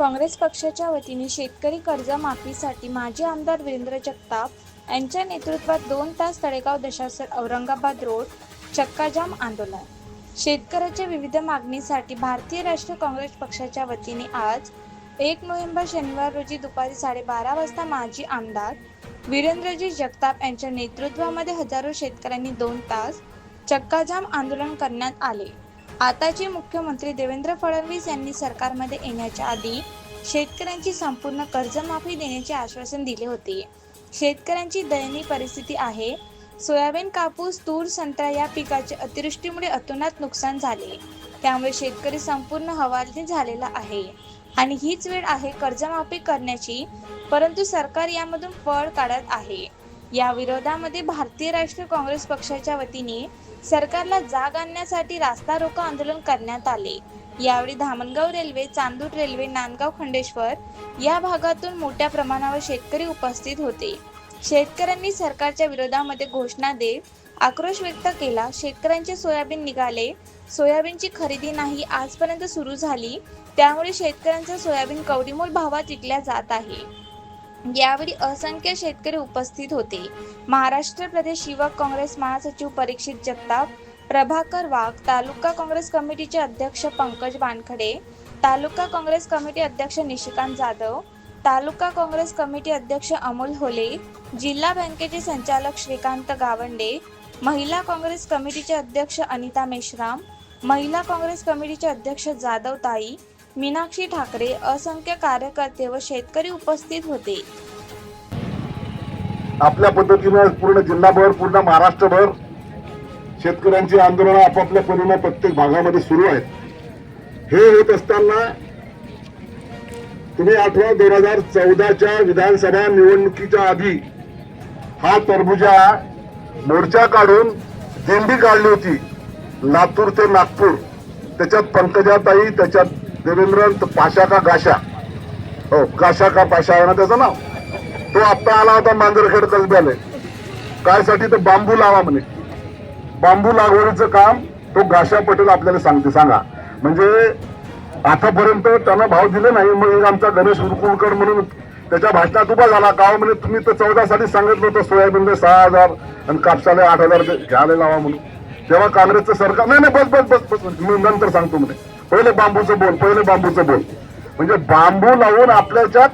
काँग्रेस पक्षाच्या वतीने शेतकरी कर्जमाफीसाठी माजी आमदार वीरेंद्र जगताप यांच्या नेतृत्वात दोन तास तळेगाव दशासर औरंगाबाद रोड चक्काजाम आंदोलन. शेतकऱ्याच्या विविध मागणीसाठी भारतीय राष्ट्रीय काँग्रेस पक्षाच्या वतीने आज एक नोव्हेंबर शनिवार रोजी दुपारी साडेबारा वाजता माजी आमदार वीरेंद्रजी जगताप यांच्या नेतृत्वामध्ये हजारो शेतकऱ्यांनी दोन तास चक्काजाम आंदोलन करण्यात आले. आताचे मुख्यमंत्री देवेंद्र फडणवीस यांनी सरकारमध्ये येण्याच्या आधी शेतकऱ्यांची संपूर्ण कर्जमाफी देण्याचे आश्वासन दिले होते. शेतकऱ्यांची दयनीय परिस्थिती आहे. सोयाबीन कापूस तूर संत्रा या पिकाचे अतिवृष्टीमुळे अतोनात नुकसान झाले. त्यामुळे शेतकरी संपूर्ण हवालदिल झालेला आहे. आणि हीच वेळ आहे कर्जमाफी करण्याची परंतु सरकार यामधून पळ काढत आहे. या विरोधामध्ये भारतीय राष्ट्रीय काँग्रेस पक्षाच्या वतीने सरकारला जाग आणण्यासाठी रास्ता रोको आंदोलन करण्यात आले. यावेळी धामणगाव रेल्वे चांदूर रेल्वे नांदगाव खंडेश्वर या भागातून मोठ्या प्रमाणावर शेतकरी उपस्थित होते. शेतकऱ्यांनी सरकारच्या विरोधामध्ये घोषणा देत आक्रोश व्यक्त केला. शेतकऱ्यांचे सोयाबीन निघाले. सोयाबीनची खरेदी नाही आजपर्यंत सुरू झाली. त्यामुळे शेतकऱ्यांचा सोयाबीन कवडीमोल भावात विकल्या जात आहे. यावेळी असंख्य शेतकरी उपस्थित होते. महाराष्ट्र प्रदेश युवक काँग्रेस महासचिव परीक्षित जगताप प्रभाकर वाघ तालुका काँग्रेस कमिटीचे अध्यक्ष पंकज वानखडे तालुका काँग्रेस कमिटी अध्यक्ष निशिकांत जाधव तालुका काँग्रेस कमिटी अध्यक्ष अमोल होले जिल्हा बँकेचे संचालक श्रीकांत गावंडे महिला काँग्रेस कमिटीचे अध्यक्ष अनिता मेश्राम महिला काँग्रेस कमिटीचे अध्यक्ष जाधव ताई मीनाक्षी ठाकरे असंख्य कार्यकर्ते व शेतकरी उपस्थित होते. आपल्या पद्धतीनं पूर्ण जिल्हाभर पूर्ण महाराष्ट्रभर शेतकऱ्यांची आंदोलनं आपापल्या परीनं प्रत्येक भागामध्ये सुरू आहेत. हे होत असताना तुम्ही आठवा दोन हजार चौदाच्या विधानसभा निवडणुकीच्या आधी हा तरबुजा मोर्चा काढून दिंडी काढली होती. लातूर ते नागपूर. त्याच्यात पंकजाताई त्याच्यात देवेंद्र पाशा का गाशा? हो गाशा का पाशा आहे ना त्याचं नाव? तो आत्ता आला होता मांजरखेड कसब्याला. काय साठी तर बांबू लावा म्हणे. बांबू लागवडीचं काम तो गाशा पटेल आपल्याला सांगते सांगा. म्हणजे आतापर्यंत त्यानं भाव दिले नाही मग एक आमचा गणेश उरकुळकर म्हणून त्याच्या भाषणात उभा झाला. का म्हणे तुम्ही तर चौदा साठी सांगितलं होतं सोयाबीनला सहा हजार आणि कापसाला आठ हजार घ्यायला लावा म्हणून. तेव्हा काँग्रेसचं सरकार नाही नाही बस बस बस बस मी नंतर सांगतो म्हणे. पहिले बांबूचं बोल पहिले बांबूचं बोल. म्हणजे बांबू लावून आपल्याच्यात